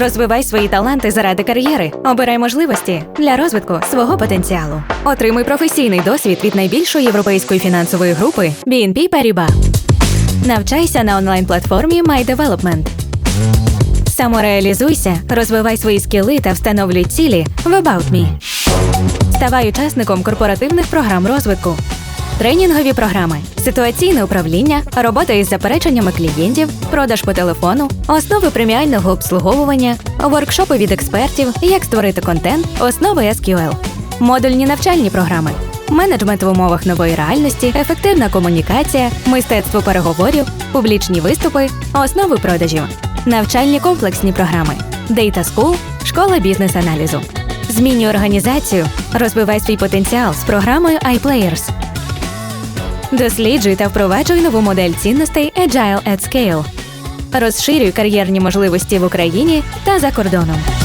Розвивай свої таланти заради кар'єри. Обирай можливості для розвитку свого потенціалу. Отримуй професійний досвід від найбільшої європейської фінансової групи BNP Paribas. Навчайся на онлайн-платформі MyDevelopment. Самореалізуйся, розвивай свої скіли та встановлюй цілі в About Me. Ставай учасником корпоративних програм розвитку. Тренінгові програми, ситуаційне управління, робота із запереченнями клієнтів, продаж по телефону, основи преміального обслуговування, воркшопи від експертів, як створити контент, основи SQL, модульні навчальні програми, менеджмент в умовах нової реальності, ефективна комунікація, мистецтво переговорів, публічні виступи, основи продажів, навчальні комплексні програми, Data School, школа бізнес-аналізу. Змінюй організацію, розвивай свій потенціал з програмою iPlayers. Досліджуй та впроваджуй нову модель цінностей Agile at Scale. Розширюй кар'єрні можливості в Україні та за кордоном.